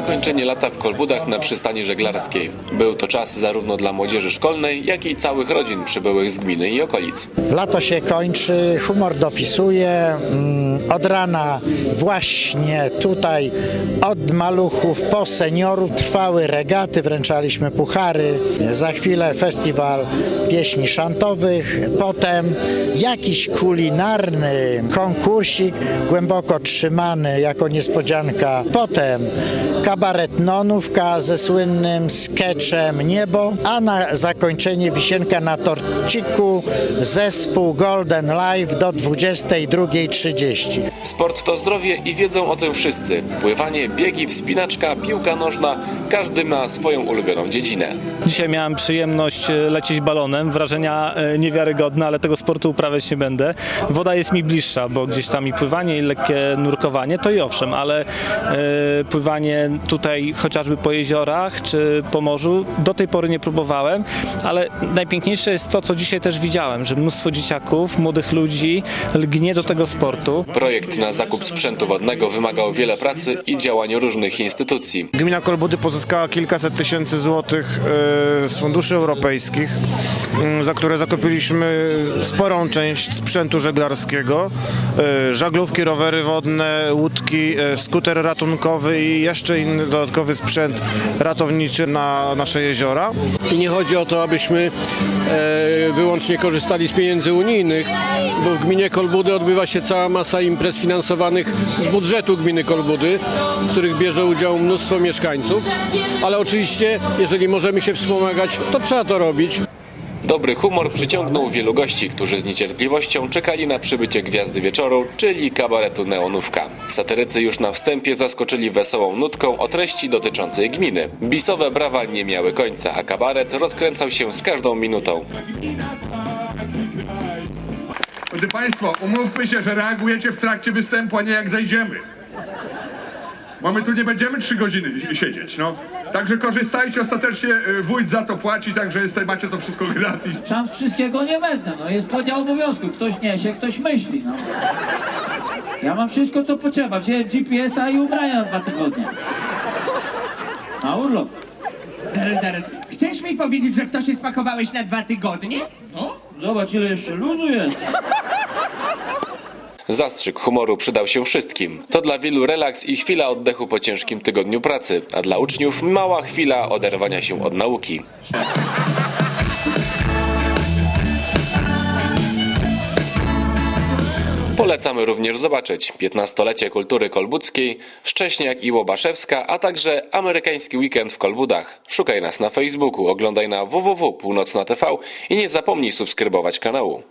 Zakończenie lata w Kolbudach na przystani żeglarskiej. Był to czas zarówno dla młodzieży szkolnej, jak i całych rodzin przybyłych z gminy i okolic. Lato się kończy, humor dopisuje. Mm, Od rana właśnie tutaj od maluchów po seniorów trwały regaty, wręczaliśmy puchary. Za chwilę festiwal pieśni szantowych, potem jakiś kulinarny konkursik głęboko trzymany jako niespodzianka. Potem kabaret Nonówka ze słynnym sketchem Niebo, a na zakończenie wisienka na torciku zespół Golden Live do 22.30. Sport to zdrowie i wiedzą o tym wszyscy. Pływanie, biegi, wspinaczka, piłka nożna, każdy ma swoją ulubioną dziedzinę. Dzisiaj miałem przyjemność e, lecieć balonem, wrażenia e, niewiarygodne, ale tego sportu uprawiać nie będę. Woda jest mi bliższa, bo gdzieś tam i pływanie, i lekkie nurkowanie, to i owszem, ale e, pływanie tutaj chociażby po jeziorach czy po morzu do tej pory nie próbowałem, ale najpiękniejsze jest to, co dzisiaj też widziałem, że mnóstwo dzieciaków, młodych ludzi lgnie do tego sportu. Projekt na zakup sprzętu wodnego wymagał wiele pracy i działań różnych instytucji. Gmina Kolbudy pozyskała kilkaset tysięcy złotych e, z funduszy europejskich, m, za które zakupiliśmy sporą część sprzętu żeglarskiego, e, żaglówki, rowery wodne, łódki, e, skuter ratunkowy i jeszcze inny dodatkowy sprzęt ratowniczy na nasze jeziora. I nie chodzi o to, abyśmy wyłącznie korzystali z pieniędzy unijnych, bo w gminie Kolbudy odbywa się cała masa imprez finansowanych z budżetu gminy Kolbudy, w których bierze udział mnóstwo mieszkańców, ale oczywiście, jeżeli możemy się wspomagać, to trzeba to robić. Dobry humor przyciągnął wielu gości, którzy z niecierpliwością czekali na przybycie gwiazdy wieczoru, czyli kabaretu Neonówka. Satyrycy już na wstępie zaskoczyli wesołą nutką o treści dotyczącej gminy. Bisowe brawa nie miały końca, a kabaret rozkręcał się z każdą minutą. Drodzy Państwo, umówmy się, że reagujecie w trakcie występu, a nie jak zejdziemy. Bo my tu nie będziemy trzy godziny siedzieć, no. Także korzystajcie, ostatecznie y, wójt za to płaci, także jest, macie to wszystko gratis. Sam wszystkiego nie wezmę, no jest podział obowiązków. Ktoś niesie, ktoś myśli, no. Ja mam wszystko, co potrzeba. Wziąłem GPS-a i ubrania na dwa tygodnie. Na urlop. Zaraz, zaraz. Chcesz mi powiedzieć, że ktoś się spakowałeś na dwa tygodnie? No, zobacz ile jeszcze luzu jest. Zastrzyk humoru przydał się wszystkim. To dla wielu relaks i chwila oddechu po ciężkim tygodniu pracy, a dla uczniów mała chwila oderwania się od nauki. Polecamy również zobaczyć 15-lecie kultury kolbudzkiej, Szcześniak i Łobaszewska, a także amerykański weekend w Kolbudach. Szukaj nas na Facebooku, oglądaj na www.północna TV i nie zapomnij subskrybować kanału.